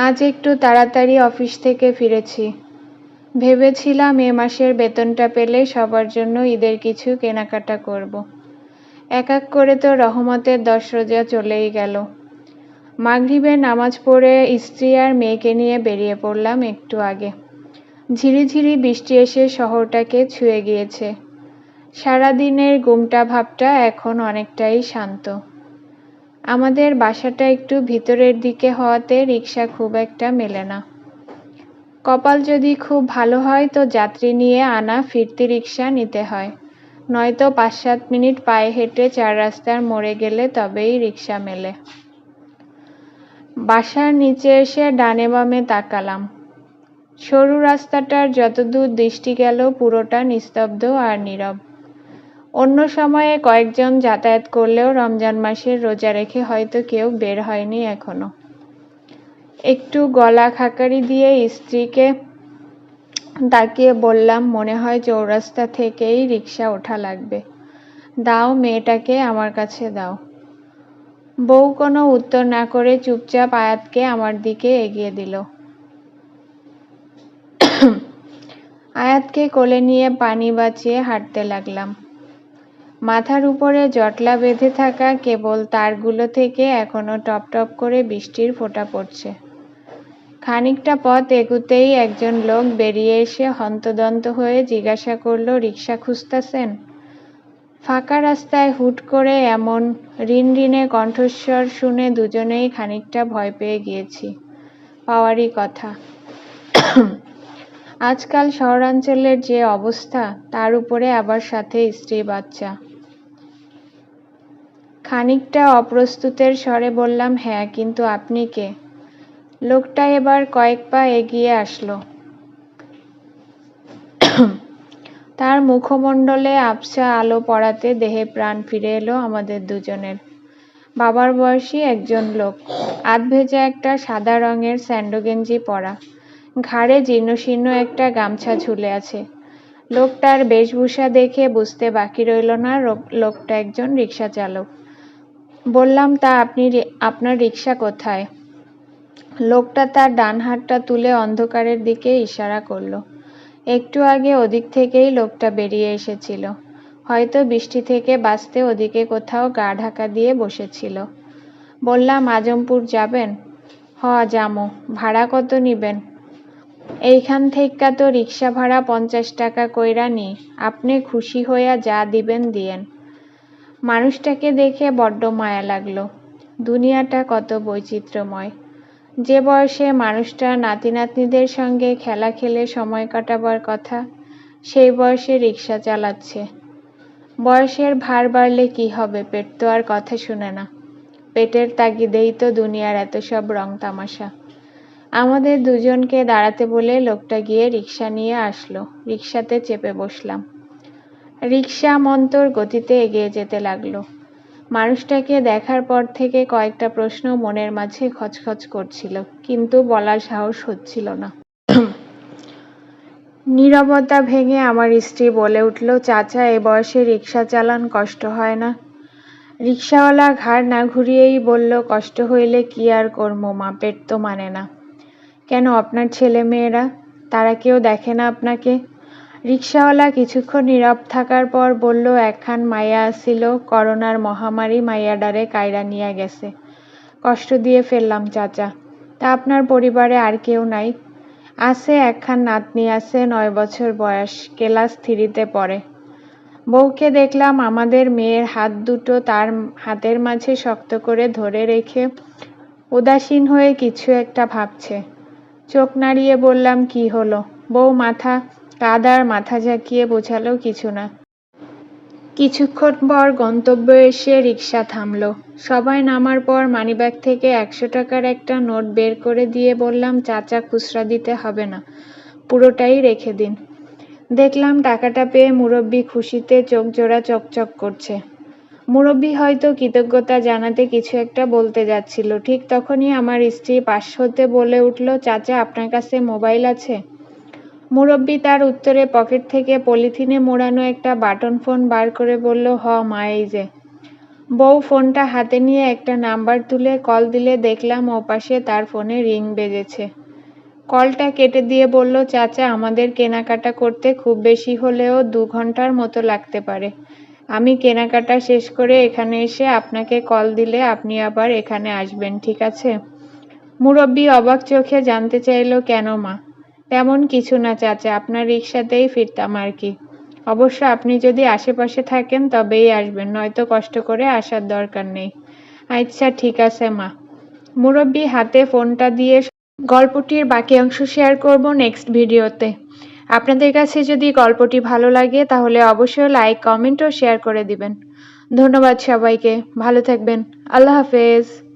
আজ একটু তাড়াতাড়ি অফিস থেকে ফিরেছি। ভেবেছিলাম এ মাসের বেতনটা পেলে সবার জন্য ঈদের কিছু কেনাকাটা করব। এক এক করে তো রহমতের দশ রোজা চলেই গেল। মাগরিবের নামাজ পড়ে স্ত্রী আর মেয়েকে নিয়ে বেরিয়ে পড়লাম একটু আগে। ঝিরিঝিরি বৃষ্টি এসে শহরটাকে ছুঁয়ে গিয়েছে। সারাদিনের গুমটা ভাবটা এখন অনেকটাই শান্ত। আমাদের বাসাটা একটু ভিতরের দিকে হওয়াতে রিক্সা খুব একটা মেলে না। কপাল যদি খুব ভালো হয় তো যাত্রী নিয়ে আনা ফিরতি রিক্সা নিতে হয়। নয়তো পাঁচ সাত মিনিট পায়ে হেঁটে চার রাস্তার মোড়ে গেলে তবেই রিক্সা মেলে। বাসার নিচে এসে ডানে বামে তাকালাম। সরু রাস্তাটার যতদূর দৃষ্টি গেল পুরোটা নিস্তব্ধ আর নীরব। অন্য সময়ে কয়েকজন যাতায়াত করলেও রমজান মাসের রোজা রেখে হয়তো কেউ বের হয়নি এখনও। একটু গলা খাকারি দিয়ে স্ত্রীকে তাকিয়ে বললাম, মনে হয় চৌরাস্তা থেকেই রিক্সা ওঠা লাগবে। দাও মেয়েটাকে আমার কাছে দাও। বউ কোনো উত্তর না করে চুপচাপ আয়াতকে আমার দিকে এগিয়ে দিল। আয়াতকে কোলে নিয়ে পানি বাঁচিয়ে হাঁটতে লাগলাম। মাথার উপরে জটলা বেঁধে থাকা কেবল তারগুলো থেকে এখনও টপ টপ করে বৃষ্টির ফোঁটা পড়ছে। খানিকটা পথ এগুতেই একজন লোক বেরিয়ে এসে হন্তদন্ত হয়ে জিজ্ঞাসা করল, রিক্সা খুঁজতেছেন? ফাঁকা রাস্তায় হুট করে এমন ঋণঋণে কণ্ঠস্বর শুনে দুজনেই খানিকটা ভয় পেয়ে গিয়েছি। পাওয়ারই কথা। আজকাল শহরাঞ্চলের যে অবস্থা, তার উপরে আবার সাথে স্ত্রী বাচ্চা খানিকটা অপ্রস্তুতের স্বরে বললাম হ্যাঁ কিন্তু আপনি কে? লোকটা এবার কয়েক পা এগিয়ে আসলো। তার মুখমণ্ডলে আবছা আলো পড়াতে দেহে প্রাণ ফিরে এলো আমাদের দুজনের। বাবার বয়সী একজন লোক, আধ ভেজা একটা সাদা রঙের স্যান্ডো গেঞ্জি পরা। ঘাড়ে জীর্ণশীর্ণ একটা গামছা ঝুলে আছে। লোকটার বেশভূষা দেখে বুঝতে বাকি রইল না লোকটা একজন রিক্সা চালক বললাম, তা আপনি আপনার রিক্সা কোথায়? লোকটা তার ডান হাতটা তুলে অন্ধকারের দিকে ইশারা করল। একটু আগে ওদিক থেকেই লোকটা বেরিয়ে এসেছিল। হয়তো বৃষ্টি থেকে বাঁচতে ওদিকে কোথাও গা ঢাকা দিয়ে বসেছিল। বললাম, আজমপুর যাবেন? হ জামো ভাড়া কত নিবেন? এইখান থেকে তো রিক্সা ভাড়া পঞ্চাশ টাকা কইরা নি। আপনি খুশি হইয়া যা দিবেন দিয়েন। মানুষটাকে দেখে বড্ড মায়া লাগল। দুনিয়াটা কত বৈচিত্র্যময়। যে বয়সে মানুষটা নাতি নাতনিদের সঙ্গে খেলা খেলে সময় কাটাবার কথা, সেই বয়সে রিক্সা চালাচ্ছে। বয়সের ভার বাড়লে কি হবে পেট তো আর কথা শুনে না। পেটের তাগিদেই তো দুনিয়ার এত সব রং তামাশা। আমাদের দুজনকে দাঁড়াতে বলে লোকটা গিয়ে রিক্সা নিয়ে আসলো। রিক্সাতে চেপে বসলাম। রিক্সা মন্তর গতিতে এগিয়ে যেতে লাগল। মানুষটাকে দেখার পর থেকে কয়েকটা প্রশ্ন মনের মাঝে খচখচ করছিল, কিন্তু বলার সাহস হচ্ছিল না। নীরবতা ভেঙে আমার স্ত্রী বলে উঠল, চাচা, এ বয়সে রিক্সা চালান কষ্ট হয় না। রিক্সাওয়ালা ঘাড় না ঘুরিয়েই বলল, কষ্ট হইলে কি আর করব মা, পেট তো মানে না। কেন আপনার ছেলে মেয়েরা তারা কেউ দেখে না আপনাকে? রিক্সাওয়ালা কিছুক্ষণ নীরব থাকার পর বলল, একখান মাইয়া আসিল, করোনার মহামারী মাইয়াডারে কায়রা নিয়ে গেছে। কষ্ট দিয়ে ফেললাম, চাচা। তা আপনার পরিবারে আর কেউ নাই। আছে একখান নাতনি আছে, নয় বছর বয়স। ক্লাস থ্রিতে পড়ে। বউকে দেখলাম আমাদের মেয়ের হাত দুটো তার হাতের মাঝে শক্ত করে ধরে রেখে উদাসীন হয়ে কিছু একটা ভাবছে। চোখ নাড়িয়ে বললাম, কি হলো? বউ মাথা কাদার মাথা ঝাঁকিয়ে বোঝালো কিছু না। কিছুক্ষণ পর গন্তব্যে এসে রিক্সা থামল। সবাই নামার পর মানিব্যাগ থেকে একশো টাকার একটা নোট বের করে দিয়ে বললাম, চাচা, খুচরা দিতে হবে না। পুরোটাই রেখে দিন। দেখলাম টাকাটা পেয়ে মুরব্বী খুশিতে চোখ জোড়া চকচক করছে। মুরব্বী হয়তো কৃতজ্ঞতা জানাতে কিছু একটা বলতে যাচ্ছিল। ঠিক তখনই আমার স্ত্রী পাশ হতে বলে উঠল, চাচা, আপনার কাছে মোবাইল আছে? মুরব্বী তার উত্তরে পকেট থেকে পলিথিনে মোড়ানো একটা বাটন ফোন বার করে বলল, হ, মা, এই যে। বউ ফোনটা হাতে নিয়ে একটা নাম্বার তুলে কল দিলে দেখলাম ওপাশে তার ফোনে রিং বেজেছে। কলটা কেটে দিয়ে বলল, চাচা, আমাদের কেনাকাটা করতে খুব বেশি হলেও দু ঘণ্টার মতো লাগতে পারে। আমি কেনাকাটা শেষ করে এখানে এসে আপনাকে কল দিলে আপনি আবার এখানে আসবেন, ঠিক আছে? মুরব্বী অবাক চোখে জানতে চাইল, কেন, মা? তেমন কিছু না, চাচা। আপনার রিক্সাতেই ফিরতাম আর কি। অবশ্য আপনি যদি আশেপাশে থাকেন তবেই আসবেন, নয়তো কষ্ট করে আসার দরকার নেই। আচ্ছা ঠিক আছে, মা। মুরব্বী হাতে ফোনটা দিয়ে গল্পটির বাকি অংশ শেয়ার করব নেক্সট ভিডিওতে। আপনাদের কাছে যদি গল্পটি ভালো লাগে, তাহলে অবশ্যই লাইক কমেন্ট ও শেয়ার করে দিবেন। ধন্যবাদ সবাইকে। ভালো থাকবেন। আল্লাহ হাফেজ।